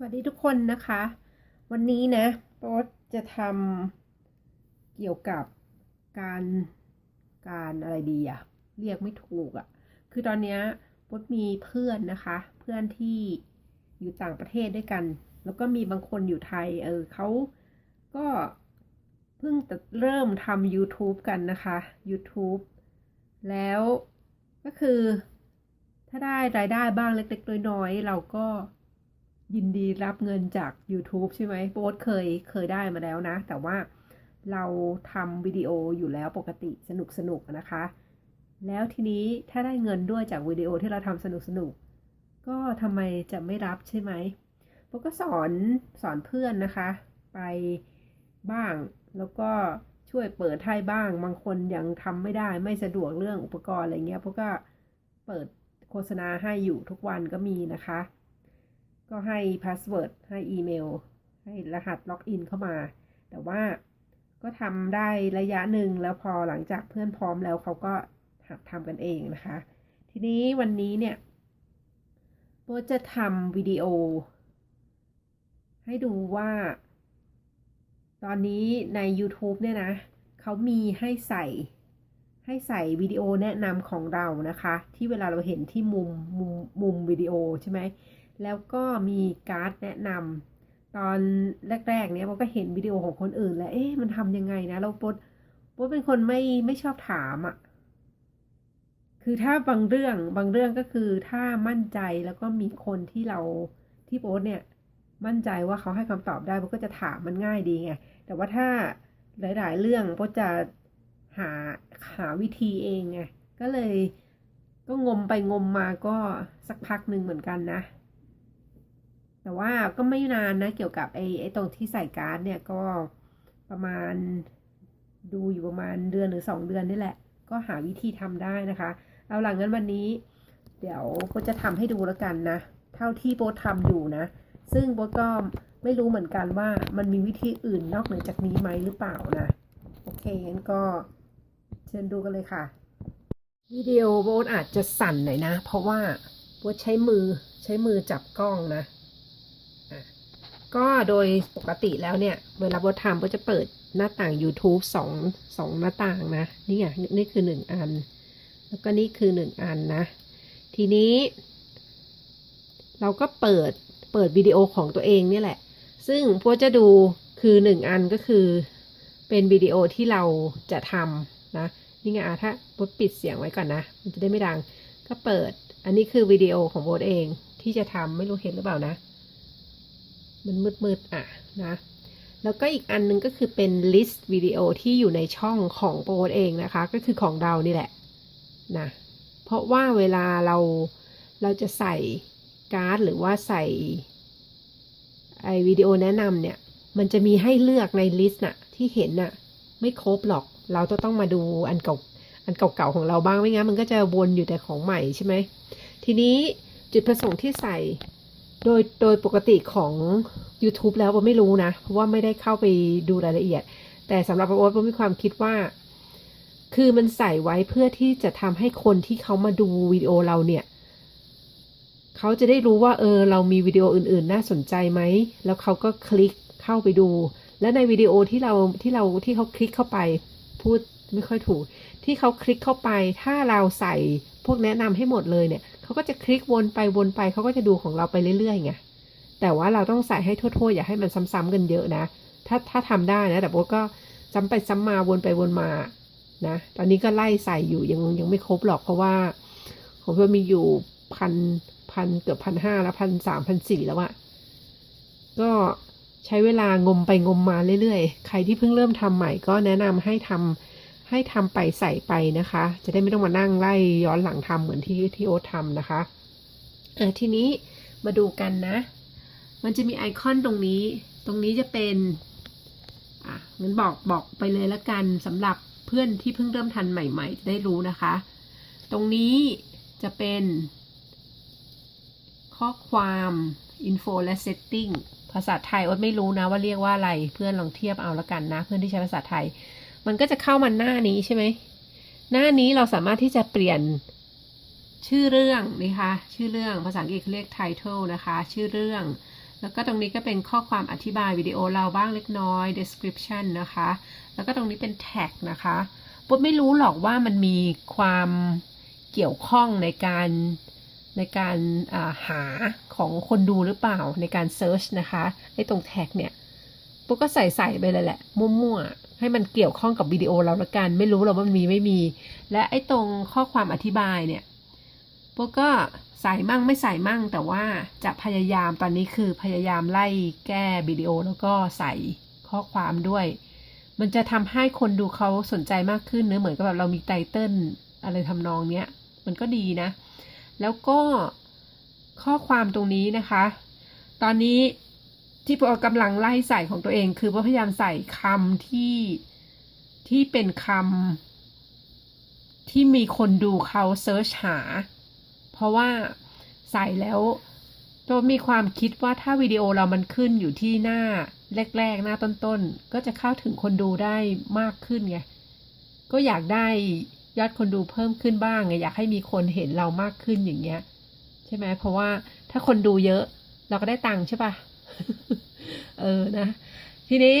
สวัสดีทุกคนนะคะ วันนี้นะโป๊ตจะทำเกี่ยวกับการการอะไรดีอะเรียกไม่ถูกอะคือตอนนี้โป๊ตมีเพื่อนนะคะ เพื่อนที่อยู่ต่างประเทศด้วยกัน แล้วก็มีบางคนอยู่ไทย เออเขาก็เพิ่งจะเริ่มทำ YouTube กันนะคะ YouTube แล้วก็คือถ้าได้รายได้บ้างเล็กๆน้อยๆเราก็ ยินดีรับเงินจาก YouTube ใช่ไหมโบ๊ทเคยเคยได้มาแล้วนะ แต่ว่าเราทำวิดีโออยู่แล้วปกติสนุกสนุกนะคะ แล้วทีนี้ถ้าได้เงินด้วยจากวิดีโอที่เราทำสนุกสนุกก็ทำไมจะไม่รับใช่ไหมโบก็สอนสอนเพื่อนนะคะ ไปบ้างแล้วก็ช่วยเปิดให้บ้าง บางคนยังทำไม่ได้ไม่สะดวกเรื่องอุปกรณ์อะไรเงี้ยโบก็เปิดโฆษณาให้อยู่ทุกวันก็มีนะคะ ก็ให้พาสเวิร์ดให้อีเมล ให้รหัสล็อกอินเข้ามา แต่ว่าก็ทำได้ระยะหนึ่งแล้วพอหลังจากเพื่อนพร้อมแล้วเขาก็หัดทำกันเองนะคะ ทีนี้วันนี้เนี่ยโบจะทำวิดีโอ ให้ดูว่า ตอนนี้ใน YouTube เนี่ยนะเขามีให้ใส่ให้ใส่วิดีโอแนะนำของเรานะคะ ที่เวลาเราเห็นที่มุมมุมมุมวิดีโอใช่ไหม แล้วก็มีการ์ดแนะนำตอนแรกๆ เนี่ยโบก็เห็นวิดีโอของคนอื่น แล้ว เอ๊ะมันทำยังไงนะเราโบโบเป็นคนไม่ไม่ชอบถามอะ่ะคือถ้าบางเรื่องบางเรื่องก็คือถ้ามั่นใจแล้วก็มีคนที่เราที่โบเนี่ยมั่นใจว่าเขาให้คำตอบได้โบก็จะถามมันง่ายดีไงแต่ว่าถ้าหลาย ๆ เรื่องโบจะหาหาวิธีเองไงก็เลยก็งมไปงมมาก็สักพักหนึ่งเหมือนกันนะ แต่ว่าก็ไม่นานนะเกี่ยวกับไอ้ไอ้ตรงที่ใส่การ์ดเนี่ยก็ประมาณดูอยู่ประมาณเดือนหรือสองเดือนนี่แหละ ก็หาวิธีทำได้นะคะ เอาหลังนั้นวันนี้ เดี๋ยวโบจะทำให้ดูแล้วกันนะ เท่าที่โบททำอยู่นะ ซึ่งโบก็ไม่รู้เหมือนกันว่ามันมีวิธีอื่นนอกเหนือจากนี้ไหมหรือเปล่านะ โอเคงั้นก็เชิญดูกันเลยค่ะวิดีโอโบอาจจะสั่นหน่อยนะ เพราะว่าโบใช้มือใช้มือจับกล้องนะ ก็โดยปกติแล้วเนี่ย เวลาโบทำโบทจะเปิดหน้าต่าง YouTube สองสองหน้าต่างนะ นี่ไงนี่คือหนึ่งอัน แล้วก็นี่คือหนึ่งอันนะ ทีนี้ เราก็เปิดเปิดวิดีโอของตัวเองเนี่ยแหละ ซึ่งโบทจะดูคือหนึ่งอันก็คือเป็นวิดีโอที่เราจะทำนะ นี่ไงอะถ้าโบทปิดเสียงไว้ก่อนนะ มันจะได้ไม่ดัง ก็เปิด อันนี้คือวิดีโอของโบทเองที่จะทำไม่รู้เห็นหรือเปล่านะ มันมืดๆอะนะ แล้วก็อีกอันหนึงก็คือเป็นลิสต์วิดีโอที่อยู่ในช่องของโบทเองนะคะ ก็คือของเรานี่แหละนะ เพราะว่าเวลาเราเราจะใส่การ์ดหรือว่าใส่ไอวิดีโอแนะนำเนี่ย มันจะมีให้เลือกในลิสต์น่ะที่เห็นน่ะไม่ครบหรอก เราจะต้องมาดูอันเก่าอันเก่าๆของเราบ้างไม่งั้นมันก็จะวนอยู่แต่ของใหม่ใช่ไหมทีนี้จุดประสงค์ที่ใส่ โดยโดยปกติของ YouTube แล้วผมไม่รู้นะ เพราะว่าไม่ได้เข้าไปดูรายละเอียด แต่สำหรับโอ๊ตผมมีความคิดว่า คือมันใส่ไว้เพื่อที่จะทำให้คนที่เขามาดูวิดีโอเราเนี่ย เขาจะได้รู้ว่าเออเรามีวิดีโออื่น ๆ น่าสนใจไหม แล้วเขาก็คลิกเข้าไปดู และในวิดีโอที่เราที่เราที่เขาคลิกเข้าไปพูดไม่ค่อยถูก ที่เขาคลิกเข้าไป ถ้าเราใส่พวกแนะนำให้หมดเลยเนี่ย เขาก็จะคลิกวนไปวนไปเขาก็จะดูของเราไปเรื่อยๆไงแต่ว่าเราต้องใส่ให้ทั่วๆ อย่าให้มันซ้ำๆกันเยอะนะ ถ้าถ้าทำได้นะแต่โบ๊ทก็ซ้ำไปซ้ำมาวนไปวนมานะ ตอนนี้ก็ไล่ใส่อยู่ยังยังไม่ครบหรอกเพราะว่าของเพื่อมีอยู่พันพันเกือบพันห้าแล้วพันสามพันสี่แล้วอะก็ใช้เวลางมไปงมมาเรื่อยๆ ใครที่เพิ่งเริ่มทำใหม่ก็แนะนำให้ทำ ให้ทำไปใส่ไปนะคะ จะได้ไม่ต้องมานั่งไล่ย้อนหลังทำเหมือนที่ที่โอ๊ตทำนะคะอะทีนี้มาดูกันนะ มันจะมีไอคอนตรงนี้ ตรงนี้จะเป็น อะงั้นบอกบอกไปเลยละกันสำหรับเพื่อนที่เพิ่งเริ่มทันใหม่ ๆ จะได้รู้นะคะ ตรงนี้จะเป็น ข้อความ info และ setting ภาษาไทยอดไม่รู้นะว่าเรียกว่าอะไร เพื่อนลองเทียบเอาละกันนะ เพื่อนที่ใช้ภาษาไทย มันก็จะเข้ามาหน้านี้ใช่ไหม หน้านี้เราสามารถที่จะเปลี่ยนชื่อเรื่องนะคะชื่อเรื่องภาษาอังกฤษเรียก title นะคะ ชื่อเรื่อง แล้วก็ตรงนี้ก็เป็นข้อความอธิบายวิดีโอเราบ้างเล็กน้อย description นะคะ แล้วก็ตรงนี้เป็น tag นะคะปุ๊บไม่รู้หรอกว่ามันมีความเกี่ยวข้องในการในการาหาของคนดูหรือเปล่าในการ search นะคะไอ้ตรง tag เนี่ย ปุ๊บก็ใส่ใส่ไปเลยแหละมั่วๆให้มันเกี่ยวข้องกับวิดีโอเราละกัน ไม่รู้หรอกว่ามันมีไม่มี และไอ้ตรงข้อความอธิบายเนี่ยพวกก็ใส่มั่งไม่ใส่มั่งแต่ว่าจะพยายามตอนนี้คือพยายามไล่แก้วิดีโอแล้วก็ใส่ข้อความด้วย มันจะทำให้คนดูเขาสนใจมากขึ้นเนื้อเหมือนกับแบบเรามีไตเติ้ลอะไรทำนองเนี้ยมันก็ดีนะ แล้วก็ข้อความตรงนี้นะคะ ตอนนี้ ที่พวกกำลังไล่ใส่ของตัวเอง คือพยายามใส่คำที่ที่เป็นคำที่มีคนดูเขาเซิร์ชหา เพราะว่าใส่แล้วตัวมีความคิดว่าถ้าวิดีโอเรามันขึ้นอยู่ที่หน้าแรก ๆ หน้าต้นๆ ก็จะเข้าถึงคนดูได้มากขึ้นไง ก็อยากได้ยอดคนดูเพิ่มขึ้นบ้างไง อยากให้มีคนเห็นเรามากขึ้นอย่างเงี้ย ใช่ไหมเพราะว่าถ้าคนดูเยอะ เราก็ได้ตังค์ใช่ปะ เออนะ ทีนี้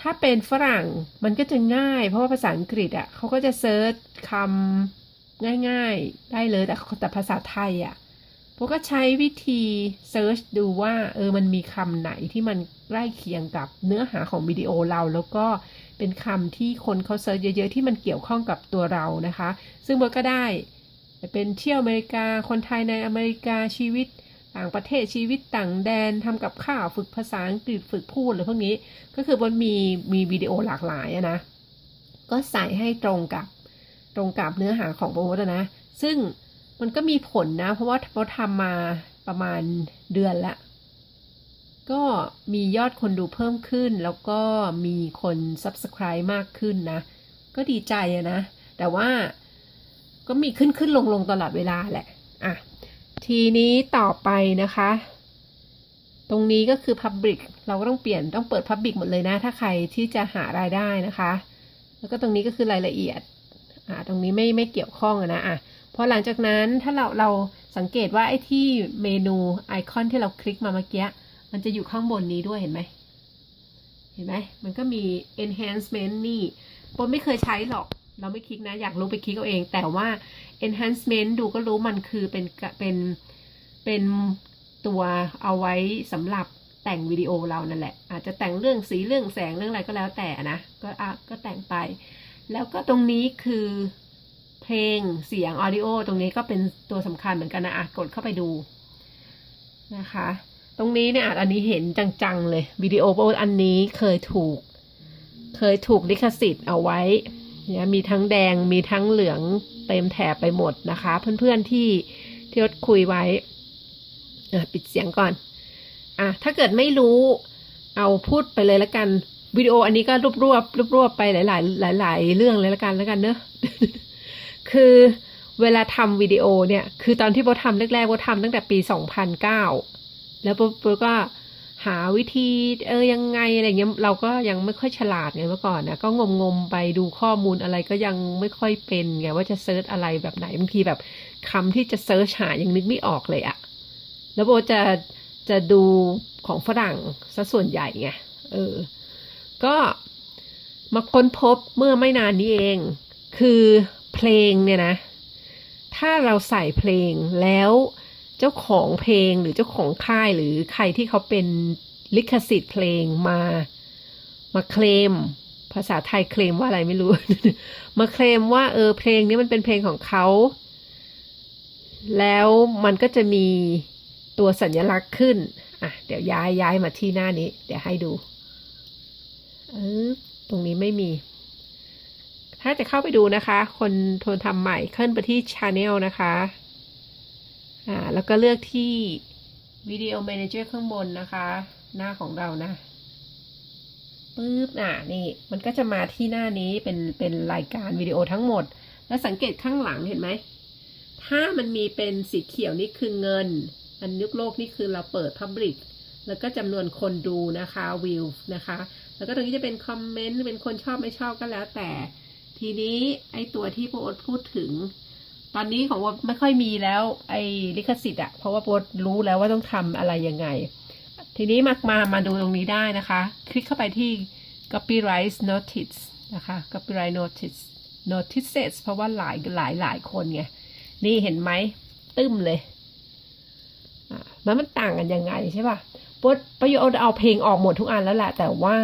ถ้าเป็นฝรั่งมันก็จะง่าย เพราะว่าภาษาอังกฤษอะเขาก็จะเซิร์ชคำง่าย ๆ ได้เลยแต่แต่ภาษาไทยอะพวกก็ใช้วิธีเซิร์ชดูว่าเออมันมีคำไหนที่มันใกล้เคียงกับเนื้อหาของวิดีโอเรา แล้วก็เป็นคำที่คนเขาเซิร์ชเยอะๆ ที่มันเกี่ยวข้องกับตัวเรานะคะ ซึ่งโบทก็ได้ เป็นเที่ยวอเมริกา คนไทยในอเมริกาชีวิต ต่างประเทศชีวิตต่างแดนทำกับข้าวฝึกภาษาอังกฤษฝึกพูดอะไรพวกนี้ ก็คือบนมีมีวิดีโอหลากหลายนะ ก็ใส่ให้ตรงกับตรงกับเนื้อหาของโบทนะ ซึ่งมันก็มีผลนะ เพราะว่าโบททำมาประมาณเดือนละ ก็มียอดคนดูเพิ่มขึ้น แล้วก็มีคน subscribe มากขึ้นนะ ก็ดีใจนะ แต่ว่าก็มีขึ้นขึ้นลงลงตลอดเวลาแหละ อะ ทีนี้ต่อไปนะคะ ตรงนี้ก็คือ Public เราก็ต้องเปลี่ยนต้องเปิด Public หมดเลยนะ ถ้าใครที่จะหารายได้นะคะ แล้วก็ตรงนี้ก็คือรายละเอียดอ่าตรงนี้ไม่ไม่เกี่ยวข้องนะอะพอหลังจากนั้นถ้าเราเราสังเกตว่าไอ้ที่เมนูไอคอนที่เราคลิกมาเมื่อกี้มันจะอยู่ข้างบนนี้ด้วยเห็นไหมเห็นไหมมันก็มี enhancement นี่ปนไม่เคยใช้หรอก เราไม่คลิกนะ อยากรู้ไปคลิกเอาเอง แต่ว่า enhancement ดูก็รู้มันคือเป็นเป็นเป็นตัวเอาไว้สำหรับแต่งวิดีโอเรานั่นแหละ อาจจะแต่งเรื่องสีเรื่องแสงเรื่องอะไรก็แล้วแต่นะ ก็อะก็แต่งไป แล้วก็ตรงนี้คือเพลงเสียงออดิโอตรงนี้ก็เป็นตัวสำคัญเหมือนกันนะอะกดเข้าไปดูนะคะ ตรงนี้เนี่ยอาจอันนี้เห็นจังๆเลยวิดีโออันนี้เคยถูก เคยถูกลิขสิทธิ์เอาไว้ เนี่ยมีทั้งแดงมีทั้งเหลืองเต็มแถบไปหมดนะคะ เพื่อนๆที่ที่รถคุยไว้ปิดเสียงก่อนอะถ้าเกิดไม่รู้เอาพูดไปเลยละกันวิดีโออันนี้ก็รวบรวบรวบรวบไปหลาย ๆ หลาย ๆ เรื่องเลยละกันล้วกันเนอะคือเวลาทำวิดีโอเนี่ย คือตอนที่โบทำแรกๆโบทำตั้งแต่ปี 2009 แล้วโบโบก็ หาวิธีเออยังไงอะไรเงี้ยเราก็ยังไม่ค่อยฉลาดไงเมื่อก่อนนะก็งมงมๆไปดูข้อมูลอะไรก็ยังไม่ค่อยเป็นไงว่าจะเซิร์ชอะไรแบบไหนบางทีแบบคำที่จะเซิร์ชหายังนึกไม่ออกเลยอะแล้วโบจะจะดูของฝรั่งซะส่วนใหญ่ไงเออ ก็มาค้นพบเมื่อไม่นานนี้เอง คือเพลงเนี่ยนะ ถ้าเราใส่เพลงแล้ว เจ้าของเพลงหรือเจ้าของค่ายหรือใครที่เขาเป็นลิขสิทธิ์เพลงมามาเคลม ภาษาไทยเคลมว่าอะไรไม่รู้ มาเคลมว่าเออเพลงนี้มันเป็นเพลงของเขา แล้วมันก็จะมีตัวสัญลักษณ์ขึ้น อะ เดี๋ยวย้ายย้ายมาที่หน้านี้ เดี๋ยวให้ดูเออตรงนี้ไม่มี ถ้าจะเข้าไปดูนะคะ คนโทนทำใหม่ขึ้นไปที่ Channel นะคะ อ่าแล้วก็เลือกที่ Video Manager ข้างบนนะคะ หน้าของเรานะปึ๊บอ่านี่ มันก็จะมาที่หน้านี้เป็นเป็นรายการวิดีโอทั้งหมด แล้วสังเกตข้างหลังเห็นไหม ถ้ามันมีเป็นสีเขียวนี่คือเงิน อันยุคโลกนี่คือเราเปิด Public แล้วก็จำนวนคนดูนะคะวิวนะคะ แล้วก็ตรงนี้จะเป็นคอมเมนต์เป็นคนชอบไม่ชอบก็แล้วแต่ ทีนี้ไอตัวที่โปรดพูดถึง ตอนนี้ของว่าไม่ค่อยมีแล้ว ไอ้ลิขสิทธิ์อะเพราะว่าโปรดรู้แล้วว่าต้องทำอะไรยังไง ทีนี้มามามาดูตรงนี้ได้นะคะ คลิกเข้าไปที่ copyright notice นะคะ copyright notice notices เพราะว่าหลายหลายหลายคนไง นี่เห็นไหมตึ้มเลยอะแล้วมันต่างกันยังไงใช่ป่ะปดประโยชน์เอาเพลงออกหมดทุกอันแล้วแหละแต่ว่า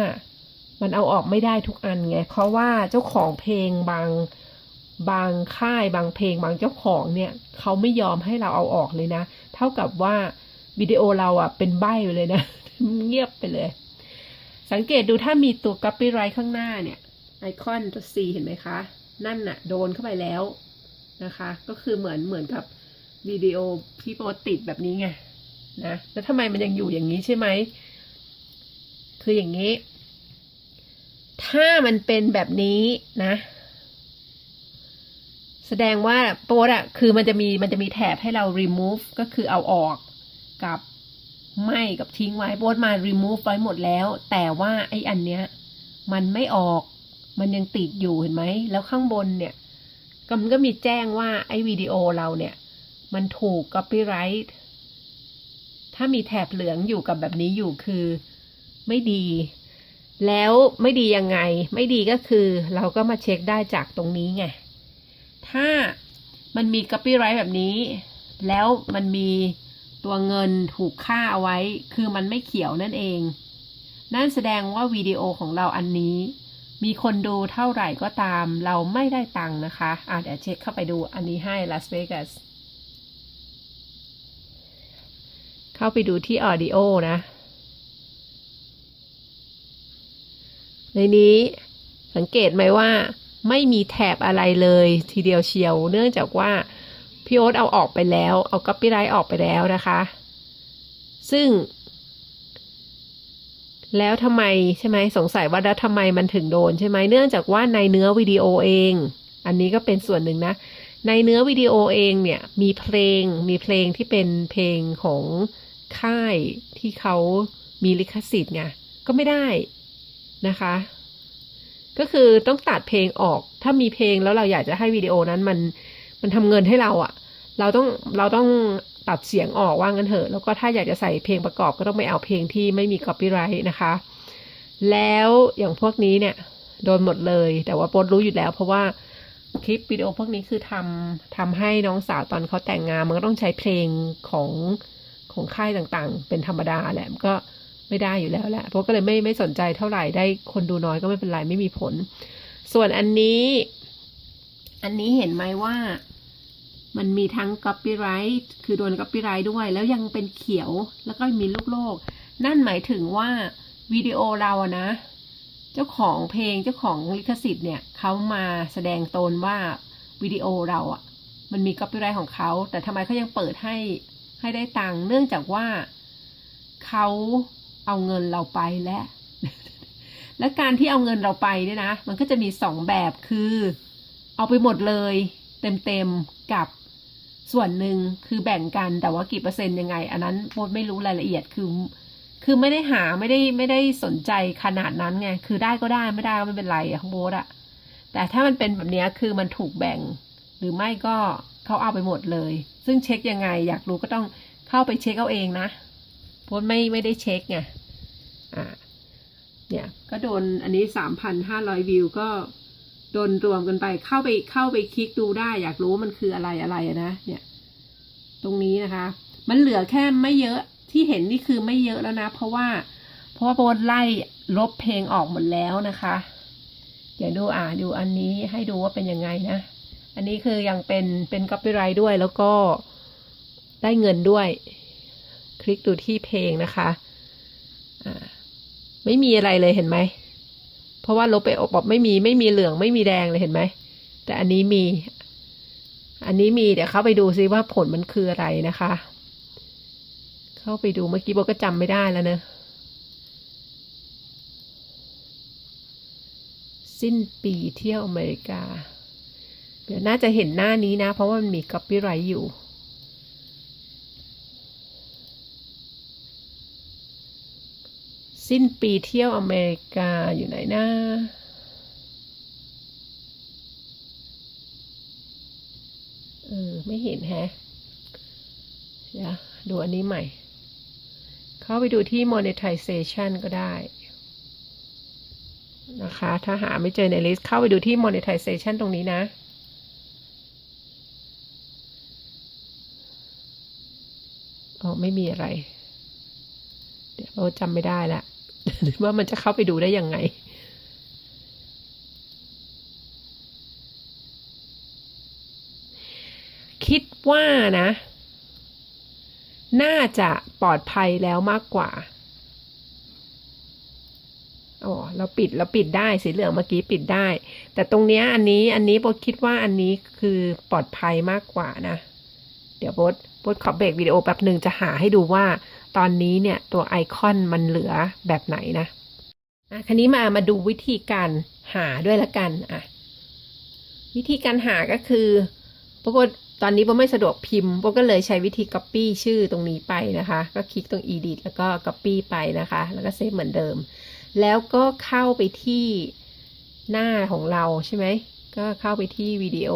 มันเอาออกไม่ได้ทุกอันไง เพราะว่าเจ้าของเพลงบาง บางค่ายบางเพลงบางเจ้าของเนี่ยเขาไม่ยอมให้เราเอาออกเลยนะ เท่ากับว่าวิดีโอเราอะเป็นใบ้ไปเลยนะ เงียบไปเลย สังเกตดูถ้ามีตัว copyright ข้างหน้าเนี่ย ไอคอนตัว C เห็นไหมคะ นั่นน่ะโดนเข้าไปแล้วนะคะ ก็คือเหมือนเหมือนกับวิดีโอที่โปรติดแบบนี้ไงนะแล้วทำไมมันยังอยู่อย่างนี้ใช่ไหม คืออย่างนี้ ถ้ามันเป็นแบบนี้นะ แสดงว่าโปรอะคือมันจะมีมันจะมีแถบให้เรา remove ก็คือเอาออกกับไม่กับทิ้งไว้โปรมา remove ไว้หมดแล้ว แต่ว่าไอ้อันเนี้ยมันไม่ออก มันยังติดอยู่เห็นไหม แล้วข้างบนเนี่ยก็มันก็มีแจ้งว่าไอ้วิดีโอเราเนี่ย มันถูก copyright ถ้ามีแถบเหลืองอยู่กับแบบนี้อยู่คือไม่ดี แล้วไม่ดียังไง ไม่ดีก็คือเราก็มาเช็คได้จากตรงนี้ไง ถ้ามันมี copyright แบบนี้ แล้วมันมีตัวเงินถูกค่าเอาไว้ คือมันไม่เขียวนั่นเอง นั่นแสดงว่าวิดีโอของเราอันนี้ มีคนดูเท่าไหร่ก็ตาม เราไม่ได้ตังค์นะคะ อะเดี๋ยวเช็คเข้าไปดูอันนี้ให้ Las Vegas เข้าไปดูที่ Audio นะ ในนี้สังเกตไหมว่า ไม่มีแถบอะไรเลย ทีเดียวเชียว เนื่องจากว่าพี่โอ๊ตเอาออกไปแล้ว เอา copyright ออกไปแล้วนะคะ ซึ่ง แล้วทำไมใช่ไหมสงสัยว่าแล้วทำไมมันถึงโดนใช่ไหมเนื่องจากว่าในเนื้อวิดีโอเอง อันนี้ก็เป็นส่วนหนึ่งนะ ในเนื้อวิดีโอเองเนี่ยมีเพลงมีเพลงที่เป็นเพลงของค่ายที่เขามีลิขสิทธิ์ไงก็ไม่ได้นะคะ ก็คือต้องตัดเพลงออก ถ้ามีเพลงแล้วเราอยากจะให้วิดีโอนั้นมันมันทำเงินให้เราอะ่ะ เราต้องเราต้องตัดเสียงออกว่างั้นเถอะ แล้วก็ถ้าอยากจะใส่เพลงประกอบก็ต้องไปเอาเพลงที่ไม่มี copyright นะคะ แล้วอย่างพวกนี้เนี่ยโดนหมดเลย แต่ว่าโปดรู้อยู่แล้ว เพราะว่าคลิปวิดีโอพวกนี้คือทำทำให้น้องสาวตอนเขาแต่งงานมันก็ต้องใช้เพลงของของค่ายต่างๆ เป็นธรรมดาแหละมันก็ ไม่ได้อยู่แล้วแหละเพราะก็เลยไม่ไม่สนใจเท่าไหร่ได้คนดูน้อยก็ไม่เป็นไรไม่มีผล ส่วนอันนี้ อันนี้เห็นไหมว่ามันมีทั้ง copyright คือโดน copyright ด้วย แล้วยังเป็นเขียวแล้วก็มีลูกโลก นั่นหมายถึงว่าวิดีโอเราอะนะ เจ้าของเพลงเจ้าของลิขสิทธิ์เนี่ยเขามาแสดงตนว่าวิดีโอเราอะมันมี copyright ของเขา แต่ทำไมเขายังเปิดให้ให้ได้ตังค์เนื่องจากว่าเขา เอาเงินเราไปและและการที่เอาเงินเราไปเนี่ยนะ มันก็จะมีสองแบบคือ เอาไปหมดเลย เต็มๆกับส่วนหนึ่งคือแบ่งกันแต่ว่ากี่เปอร์เซ็นต์ยังไง อันนั้นโบทไม่รู้รายละเอียดคือ คือไม่ได้หาไม่ได้ไม่ได้สนใจขนาดนั้นไงคือได้ก็ได้ไม่ได้ก็ไม่เป็นไรอะของโบทอะแต่ถ้ามันเป็นแบบนี้คือมันถูกแบ่ง หรือไม่ก็เขาเอาไปหมดเลย ซึ่งเช็คยังไง อยากรู้ก็ต้องเข้าไปเช็คเอาเองนะ โพสต์ไม่ไม่ได้เช็คไงอ่าเนี่ยก็โดนอันนี้สามพันห้าร้อยวิวก็โดนรวมกันไปเข้าไปเข้าไปคลิกดูได้ อยากรู้มันคืออะไรอะไรนะ เนี่ย ตรงนี้นะคะ มันเหลือแค่ไม่เยอะที่เห็นนี่คือไม่เยอะแล้วนะ เพราะว่า เพราะว่าโพสต์ไล่ลบเพลงออกหมดแล้วนะคะ เดี๋ยวดูอ่าดูอันนี้ให้ดูว่าเป็นยังไงนะ อันนี้คือยังเป็นเป็น copyright ด้วยแล้วก็ได้เงินด้วย คลิกดูที่เพลงนะคะไม่มีอะไรเลยเห็นไหม เพราะว่าลบไปออกบไม่มีไม่มีเหลืองไม่มีแดงเลยเห็นไหม แต่อันนี้มี อันนี้มีเดี๋ยวเข้าไปดูซิว่าผลมันคืออะไรนะคะ เข้าไปดูเมื่อกี้โบก็จำไม่ได้แล้วเนอะสิ้นปีเที่ยวอเมริกา เดี๋ยวน่าจะเห็นหน้านี้นะ เพราะว่ามันมี copyright อยู่ สิ้นปีเที่ยวอเมริกาอยู่ไหนนะเออไม่เห็นแฮะเดี๋ยวดูอันนี้ใหม่ เข้าไปดูที่ monetization ก็ได้นะคะ ถ้าหาไม่เจอในลิสต์เข้าไปดูที่ monetization ตรงนี้นะ อ๋อ ไม่มีอะไร เดี๋ยวเราจำไม่ได้ละ หรือว่ามันจะเข้าไปดูได้ยังไง คิดว่านะ น่าจะปลอดภัยแล้วมากกว่าอ๋อเราปิดเราปิดได้สีเหลืองเมื่อกี้ปิดได้ แต่ตรงเนี้ยอันนี้อันนี้โบคิดว่าอันนี้คือปลอดภัยมากกว่านะ เดี๋ยวโบทโบทขอเบรกวิดีโอแป๊บหนึ่งจะหาให้ดูว่าตอนนี้เนี่ยตัวไอคอนมันเหลือแบบไหนนะอะคันนี้มามาดูวิธีการหาด้วยละกันอะวิธีการหาก็คือปรากฏตอนนี้โบไม่สะดวกพิมพ์โบก็เลยใช้วิธี copy ชื่อตรงนี้ไปนะคะ ก็คลิกตรง edit แล้วก็ copy ไปนะคะ แล้วก็เซฟเหมือนเดิม แล้วก็เข้าไปที่หน้าของเราใช่ไหม ก็เข้าไปที่วิดีโอ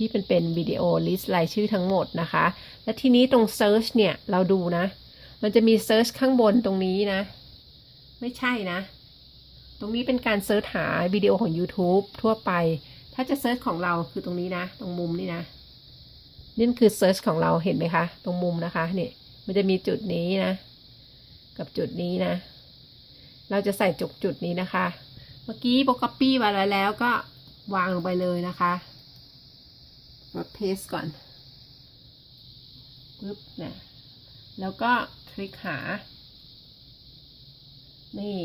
ที่เป็นเป็นวิดีโอลิสต์รายชื่อทั้งหมดนะคะ และทีนี้ตรง search เนี่ยเราดูนะ มันจะมี search ข้างบนตรงนี้นะ ไม่ใช่นะ ตรงนี้เป็นการเซิร์ชหาวิดีโอของ YouTube ทั่วไป ถ้าจะเซิร์ชของเราคือตรงนี้นะ ตรงมุมนี่นะ นี่คือเซิร์ชของเราเห็นไหมคะ ตรงมุมนะคะเนี่ยมันจะมีจุดนี้นะ กับจุดนี้นะ เราจะใส่จุดจุดนี้นะคะ เมื่อกี้โปร copy มาแล้แล้วก็วางลงไปเลยนะคะ กด paste ก่อนปึ๊บนะแล้วก็คลิกหา นี่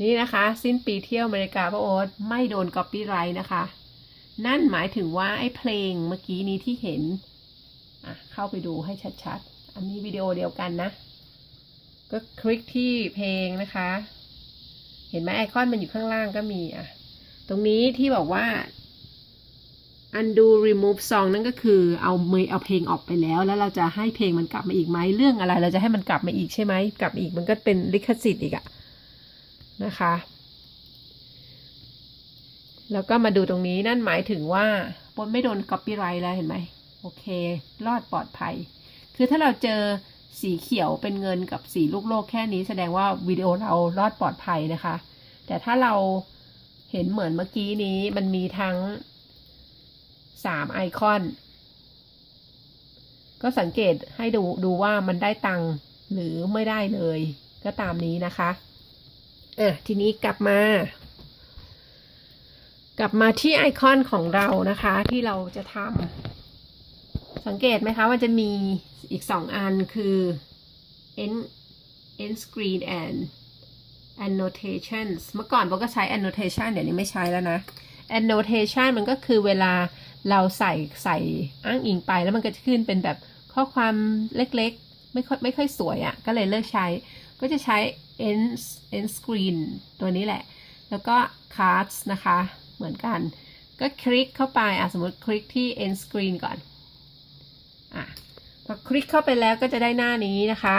นี่นะคะ สิ้นปีเที่ยวอเมริกาพ่อโอ๊ตไม่โดน copyright นะคะ นั่นหมายถึงว่าไอ้เพลงเมื่อกี้นี้ที่เห็น อะ เข้าไปดูให้ชัดๆ อันนี้วิดีโอเดียวกันนะ ก็คลิกที่เพลงนะคะ เห็นไหมไอคอนมันอยู่ข้างล่างก็มีอะ ตรงนี้ที่บอกว่า undo remove song นั่นก็คือเอาเมยเอาเพลงออกไปแล้ว แล้วเราจะให้เพลงมันกลับมาอีกไหมเรื่องอะไร เราจะให้มันกลับมาอีกใช่ไหมกลับมาอีกมันก็เป็นลิขสิทธิ์อีกอะนะคะ แล้วก็มาดูตรงนี้นั่นหมายถึงว่าบนไม่โดน copyright แล้วเห็นไหมโอเค รอดปลอดภัย คือถ้าเราเจอสีเขียวเป็นเงินกับสีลูกโลกแค่นี้แสดงว่าวิดีโอเรารอดปลอดภัยนะคะ แต่ถ้าเราเห็นเหมือนเมื่อกี้นี้มันมีทั้ง สามไอคอน ก็สังเกตให้ดูดูว่ามันได้ตังค์หรือไม่ได้เลย ก็ตามนี้นะคะอะทีนี้กลับมา กลับมาที่ไอคอนของเรานะคะที่เราจะทำสังเกตไหมคะว่าจะมีอีกสองอันคือ end end screen and annotations เมื่อก่อนโบก็ใช้ annotation เดี๋ยวนี้ไม่ใช้แล้วนะ annotation มันก็คือเวลา เราใส่ใส่อ้างอิงไปแล้วมันก็จะขึ้นเป็นแบบข้อความเล็กๆ ไม่ค่อยไม่ค่อยสวยอะ่ะ ก็เลยเลิกใช้ ก็จะใช้ end end screen ตัวนี้แหละ แล้วก็ cards นะคะ เหมือนกัน ก็คลิกเข้าไป อะ สมมติคลิกที่ end screen ก่อน อะ พอคลิกเข้าไปแล้วก็จะได้หน้านี้นะคะ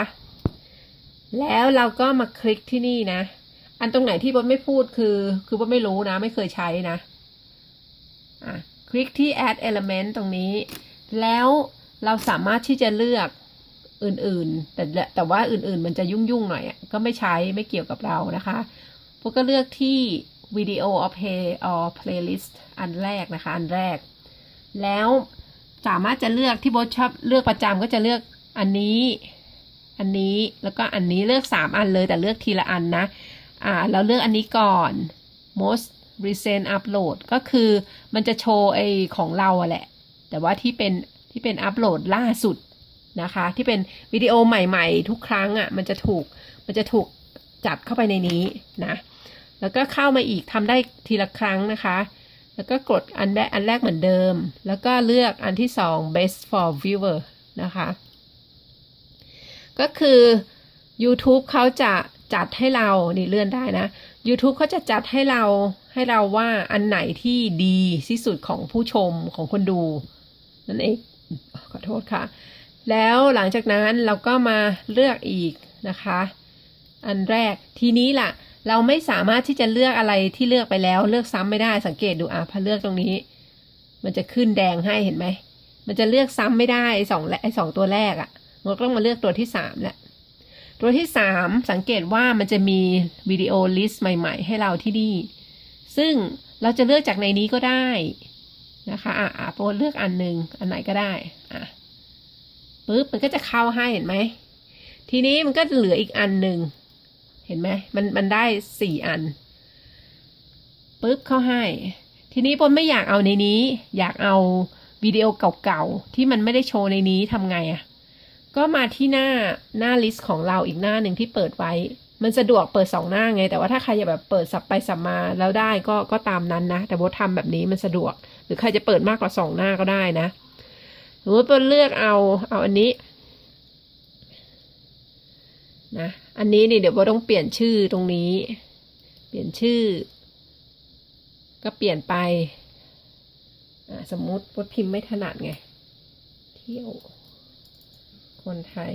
แล้วเราก็มาคลิกที่นี่นะ อันตรงไหนที่บดไม่พูดคือ คือบดไม่รู้นะ ไม่เคยใช้นะ อะ คลิกที่ add element ตรงนี้ แล้วเราสามารถที่จะเลือกอื่นๆ แต่แต่ว่าอื่นๆ มันจะยุ่งๆ หน่อยก็ไม่ใช้ไม่เกี่ยวกับเรานะคะพวกก็เลือกที่วิดีโอ or play or playlist อันแรกนะคะ อันแรก แล้วสามารถจะเลือกที่โบทชอบเลือกประจำก็จะเลือกอันนี้ อันนี้แล้วก็อันนี้เลือก 3 อันเลยแต่เลือกทีละอันนะ อ่า เราเลือกอันนี้ก่อน most recent upload ก็คือมันจะโชว์ไอของเราอะแหละ แต่ว่าที่เป็นที่เป็นอัปโหลดล่าสุดนะคะ ที่เป็นวิดีโอใหม่ๆ ทุกครั้งอะมันจะถูกมันจะถูกจัดเข้าไปในนี้นะแล้วก็เข้ามาอีกทำได้ทีละครั้งนะคะ แล้วก็กดอันแรกอันแรกเหมือนเดิม แล้วก็เลือกอันที่สอง best for viewer นะคะ ก็คือ YouTube เขาจะจัดให้เรา นี่เลื่อนได้นะ YouTube เขาจะจัดให้เราให้เราว่าอันไหนที่ดีที่สุดของผู้ชมของคนดู นั่นเองขอโทษค่ะ แล้วหลังจากนั้นเราก็มาเลือกอีกนะคะ อันแรกทีนี้ล่ะ เราไม่สามารถที่จะเลือกอะไรที่เลือกไปแล้ว เลือกซ้ำไม่ได้สังเกตดูอะพอเลือกตรงนี้ มันจะขึ้นแดงให้เห็นไหมมันจะเลือกซ้ำไม่ได้ไอ้สองไอสองตัวแรกอะ่ะเราก็ต้องมาเลือกตัวที่สามแหละ ตัวที่สามสังเกตว่ามันจะมีวิดีโอลิสต์ใหม่ ๆ ให้เราที่นี่ ซึ่งเราจะเลือกจากในนี้ก็ได้นะคะอะอะโปรเลือกอันหนึ่งอันไหนก็ได้อะปุ๊บมันก็จะเข้าให้เห็นไหม ทีนี้มันก็เหลืออีกอันหนึ่งเห็นไหมมันมันได้สี่อันปุ๊บเข้าให้ ทีนี้ปนไม่อยากเอาในนี้ อยากเอาวิดีโอเก่าๆที่มันไม่ได้โชว์ในนี้ทำไงอะ่ะ ก็มาที่หน้าหน้าลิสต์ของเราอีกหน้าหนึ่งที่เปิดไว้ มันสะดวกเปิดสองหน้าไง แต่ว่าถ้าใครอยากแบบเปิดสับไปสับมาแล้วได้ก็ก็ตามนั้นนะ แต่โบททำแบบนี้มันสะดวก หรือใครจะเปิดมากกว่าสองหน้าก็ได้นะสมมติโบเลือกเอาเอาอันนี้นะอันนี้นี่เดี๋ยวโบต้องเปลี่ยนชื่อตรงนี้ เปลี่ยนชื่อ ก็เปลี่ยนไปสมมติว่าพิมพ์ไม่ถนัดไง เที่ยว คนไทย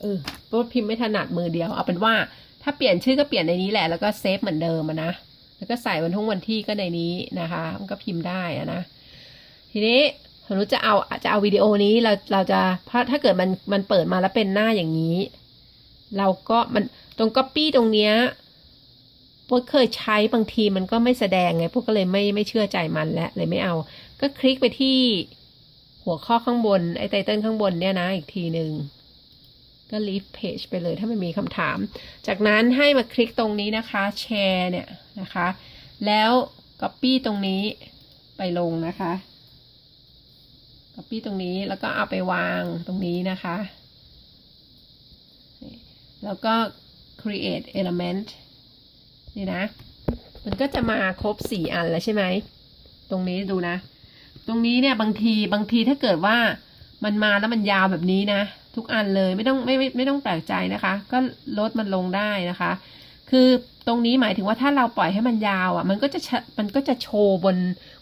เออเพราะพิมพ์ไม่ถนัดมือเดียว เอาเป็นว่า ถ้าเปลี่ยนชื่อก็เปลี่ยนในนี้แหละ แล้วก็เซฟเหมือนเดิมนะ แล้วก็ใส่วันท่งวันที่ก็ในนี้นะคะ มันก็พิมพ์ได้อะนะ ทีนี้สมมติจะเอาจะเอาวิดีโอนี้เราเราจะเพราะถ้าเกิดมันมันเปิดมาแล้วเป็นหน้าอย่างนี้ เราก็มันตรงก๊อปปี้ตรงเนี้ย พวกเคยใช้บางทีมันก็ไม่แสดงไงพวกก็เลยไม่ไม่เชื่อใจมันแล้วเลยไม่เอา ก็คลิกไปที่หัวข้อข้างบนไอ้ไตเติลข้างบนเนี่ยนะอีกทีหนึ่งก็ leave page ไปเลยถ้าไม่มีคำถาม จากนั้นให้มาคลิกตรงนี้นะคะแชร์เนี่ยนะคะ แล้ว copy ตรงนี้ไปลงนะคะ copy ตรงนี้แล้วก็เอาไปวางตรงนี้นะคะ แล้วก็ create element นี่นะ มันก็จะมาครบสี่อันแล้วใช่ไหม ตรงนี้ดูนะ ตรงนี้เนี่ยบางทีบางทีถ้าเกิดว่ามันมาแล้วมันยาวแบบนี้นะ ทุกอันเลยไม่ต้องไม่ไม่ไม่ต้องแปลกใจนะคะ ก็ลดมันลงได้นะคะ คือตรงนี้หมายถึงว่าถ้าเราปล่อยให้มันยาวอะ มันก็จะมันก็จะโชว์บน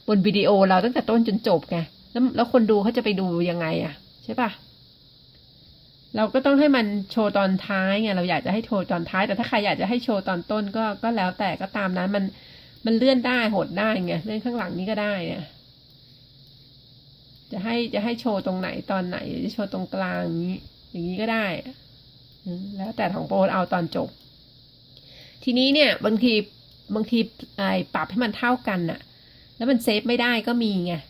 บนวิดีโอเราตั้งแต่ต้นจนจบไงแล้วแล้วคนดูเขาจะไปดูยังไงอะ ใช่ปะ เราก็ต้องให้มันโชว์ตอนท้ายไงเราอยากจะให้โชว์ตอนท้าย แต่ถ้าใครอยากจะให้โชว์ตอนต้นก็ก็แล้วแต่ก็ตามนั้นมันมันเลื่อนได้หดได้ไงเลื่อนข้างหลังนี้ก็ได้เนี่ยจะให้จะให้โชว์ตรงไหนตอนไหนจะโชว์ตรงกลางอย่างนี้ อย่างนี้ก็ได้ แล้วแต่ของโปรเอาตอนจบ ทีนี้เนี่ยบางทีบางทีไอ้ปรับให้มันเท่ากันน่ะ แล้วมันเซฟไม่ได้ก็มีไงอะ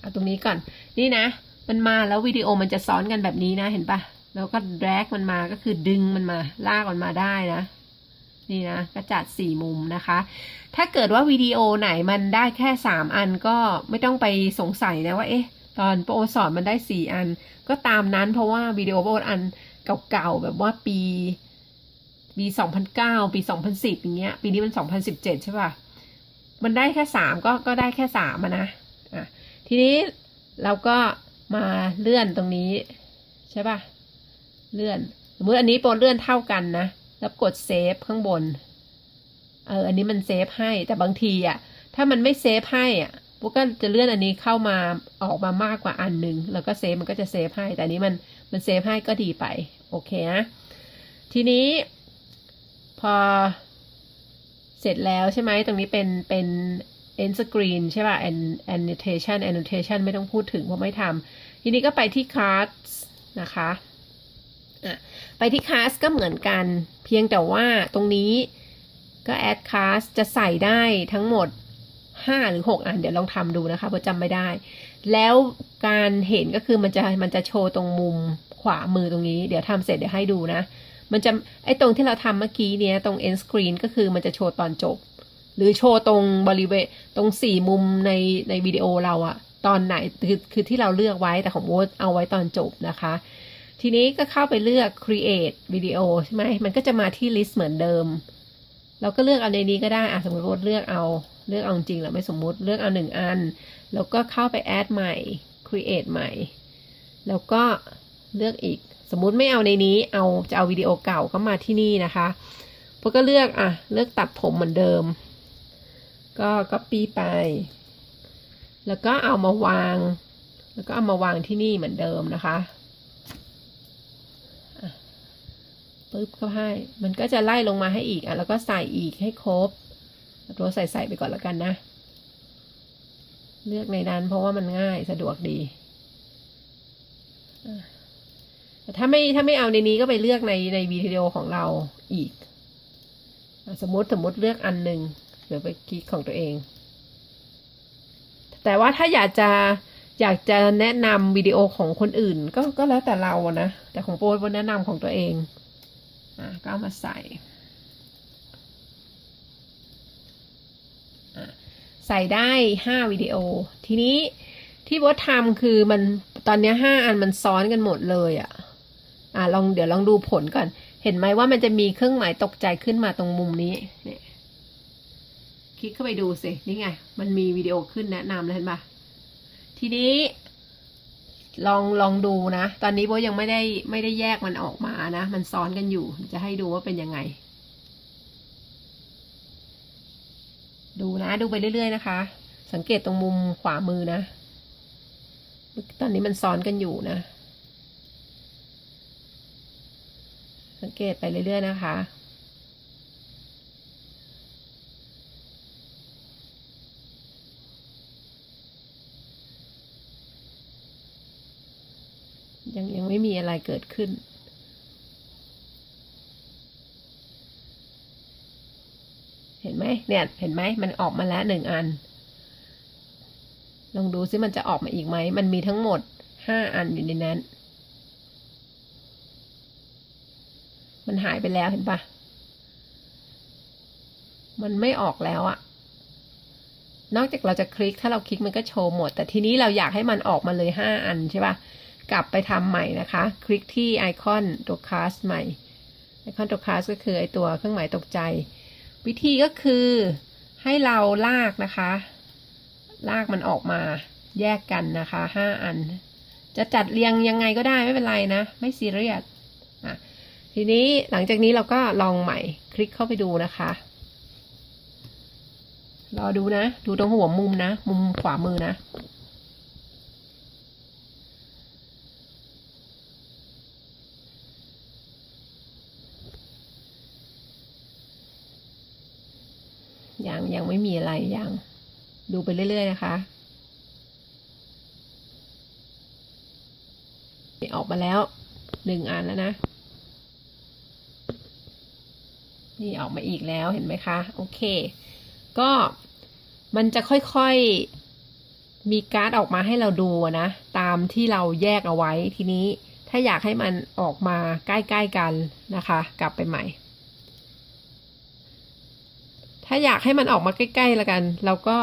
เอาตรงนี้ก่อนนี่นะ มันมาแล้ววิดีโอมันจะซ้อนกันแบบนี้นะเห็นปะแล้วก็ drag มันมาก็คือดึงมันมาลากมันมาได้นะ นี่นะกระจัดสี่มุมนะคะ ถ้าเกิดว่าวิดีโอไหนมันได้แค่สามอันก็ไม่ต้องไปสงสัยนะว่าเอ๊ะตอนโปรสอนมันได้สี่อัน ก็ตามนั้นเพราะว่าวิดีโอโปรอันเก่าๆแบบว่าปีปีสองพันเก้าปีสองพันสิบอย่างเงี้ย ปีนี้มันสองพันสิบเจ็ดใช่ป่ะ มันได้แค่สามก็ ก็ได้แค่สามนะ อะ ทีนี้เราก็ มาเลื่อนตรงนี้ใช่ป่ะ เลื่อน สมมติอันนี้โปรเลื่อนเท่ากันนะ แล้วกดเซฟข้างบน เออ อันนี้มันเซฟให้ แต่บางทีอะ ถ้ามันไม่เซฟให้อะพวกก็จะเลื่อนอันนี้เข้ามาออกมามากกว่าอันหนึ่งแล้วก็เซฟมันก็จะเซฟให้ แต่นี้มันมันเซฟให้ก็ดีไป โอเคนะทีนี้พอเสร็จแล้วใช่ไหมตรงนี้เป็นเป็น end screen ใช่ป่ะ and annotation annotation ไม่ต้องพูดถึงเพราะไม่ทำทีนี้ก็ไปที่ cards นะคะะไปที่ cards ก็เหมือนกัน เพียงแต่ว่าตรงนี้ก็ add cards จะใส่ได้ทั้งหมด 5 หรือ 6 อัน เดี๋ยวลองทำดูนะคะเพราะจำไม่ได้ แล้วการเห็นก็คือมันจะมันจะโชว์ตรงมุมขวามือตรงนี้ เดี๋ยวทำเสร็จเดี๋ยวให้ดูนะ มันจะไอตรงที่เราทำเมื่อกี้เนี้ยตรง end screen ก็คือมันจะโชว์ตอนจบ หรือโชว์ตรงบริเวณตรงสี่มุมในในวิดีโอเราอะตอนไหนคือคือที่เราเลือกไว้แต่ของโบทเอาไว้ตอนจบนะคะ ทีนี้ก็เข้าไปเลือก create วิดีโอใช่ไหมมันก็จะมาที่ list เหมือนเดิม เราก็เลือกเอาในนี้ก็ได้อะสมมติโบทเลือกเอาเลือกเอาจริงหรือไม่สมมุติเลือกเอาหนึ่งอัน แล้วก็เข้าไป add ใหม่ create ใหม่ แล้วก็เลือกอีกสมมุติไม่เอาในนี้เอาจะเอาวิดีโอเก่าก็มาที่นี่นะคะพวกก็เลือกอะเลือกตัดผมเหมือนเดิม ก็ copy ไป แล้วก็เอามาวาง แล้วก็เอามาวางที่นี่เหมือนเดิมนะคะปึ๊บเข้าให้ มันก็จะไล่ลงมาให้อีกอะแล้วก็ใส่อีกให้ครบตัวใส่ใส่ไปก่อนแล้วกันนะ เลือกในนั้นเพราะว่ามันง่ายสะดวกดีแต่ถ้าไม่ถ้าไม่เอาในนี้ก็ไปเลือกในในวิดีโอของเราอีก สมมติสมมติเลือกอันหนึ่ง เดี๋ยวไปคลิกของตัวเอง แต่ว่าถ้าอยากจะอยากจะแนะนำวิดีโอของคนอื่น ก็ก็แล้วแต่เรานะ แต่ของโปรโปแนะนำของตัวเองอะก็ามาใส่ใส่ได้ห้าวิดีโอ ทีนี้ที่โบททำคือมันตอนนี้ห้าอันมันซ้อนกันหมดเลยอะอะลองเดี๋ยวลองดูผลก่อน เห็นไหมว่ามันจะมีเครื่องหมายตกใจขึ้นมาตรงมุมนี้เนี่ย คลิกเข้าไปดูสิ นี่ไง มันมีวิดีโอขึ้นแนะนำแล้วเห็นปะทีนี้ ลองลองดูนะ ตอนนี้โบยังไม่ได้ไม่ได้แยกมันออกมานะ มันซ้อนกันอยู่ จะให้ดูว่าเป็นยังไง ดูนะ ดูไปเรื่อยๆนะคะ สังเกตตรงมุมขวามือนะ ตอนนี้มันซ้อนกันอยู่นะ สังเกตไปเรื่อยๆนะคะ ยังยังไมีอะไรเกิดขึ้น เห็นไหมเนี่ยเห็นไหมมันออกมาแล้วหนึ่งอัน ลองดูซิมันจะออกมาอีกไหม มันมีทั้งหมดห้าอันอยู่ในนั้น มันหายไปแล้วเห็นปะมันไม่ออกแล้วอะนอกจากเราจะคลิกถ้าเราคลิกมันก็โชว์หมด แต่ทีนี้เราอยากให้มันออกมาเลยห้าอันใช่ปะ กลับไปทำใหม่นะคะ คลิกที่ไอคอนตัวคลาสใหม่ไอคอนตัวคลาสก็คือไอตัวเครื่องหมายตกใจ วิธีก็คือให้เราลากนะคะ ลากมันออกมาแยกกันนะคะห้าอัน จะจัดเรียงยังไงก็ได้ไม่เป็นไรนะ ไม่ซีเรียสอะทีนี้หลังจากนี้เราก็ลองใหม่คลิกเข้าไปดูนะคะ รอดูนะ ดูตรงหัวมุมนะ มุมขวามือนะ ยังยังไม่มีอะไรยัง ดูไปเรื่อย ๆ นะคะ ออกมาแล้วหนึ่งอันแล้วนะ นี่ออกมาอีกแล้วเห็นไหมคะ โอเค ก็มันจะค่อยๆ มีการ์ดออกมาให้เราดูนะ ตามที่เราแยกเอาไว้ทีนี้ถ้าอยากให้มันออกมาใกล้ ๆ กันนะคะ กลับไปใหม่ ถ้าอยากให้มันออกมาใกล้ๆแล้วกัน เราก็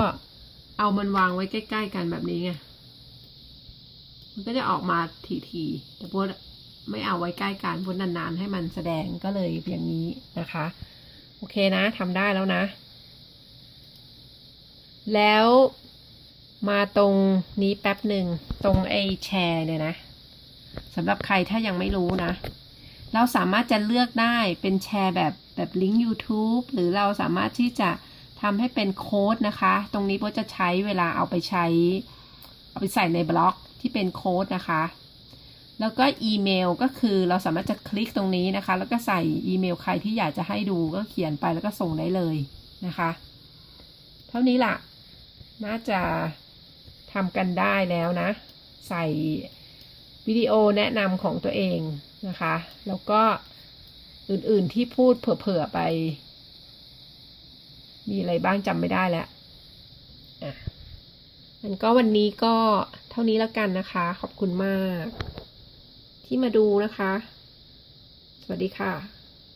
เอามันวางไว้ใกล้ ๆ กันแบบนี้ไง มันก็จะออกมาทีๆแต่พวกไม่เอาไว้ใกล้กันพวกนานๆ ให้มันแสดงก็เลยอย่างนี้นะคะ โอเคนะทำได้แล้วนะ แล้วมาตรงนี้แป๊บหนึ่งตรงไอแชร์เนี่ยนะสำหรับใครถ้ายังไม่รู้นะ เราสามารถจะเลือกได้เป็นแชร์แบบแบบลิงก์ YouTube หรือเราสามารถที่จะทำให้เป็นโค้ดนะคะ ตรงนี้โบจะใช้เวลาเอาไปใช้ เอาไปใส่ในบล็อกที่เป็นโค้ดนะคะ แล้วก็อีเมลก็คือเราสามารถจะคลิกตรงนี้นะคะ แล้วก็ใส่อีเมลใครที่อยากจะให้ดูก็เขียนไปแล้วก็ส่งได้เลยนะคะ เท่านี้ล่ะ น่าจะทำกันได้แล้วนะ ใส่ วิดีโอแนะนำของตัวเองนะคะ แล้วก็อื่นๆที่พูดเผื่อๆไป มีอะไรบ้างจำไม่ได้แล้วอะมันก็วันนี้ก็เท่านี้แล้วกันนะคะ ขอบคุณมาก ที่มาดูนะคะ สวัสดีค่ะ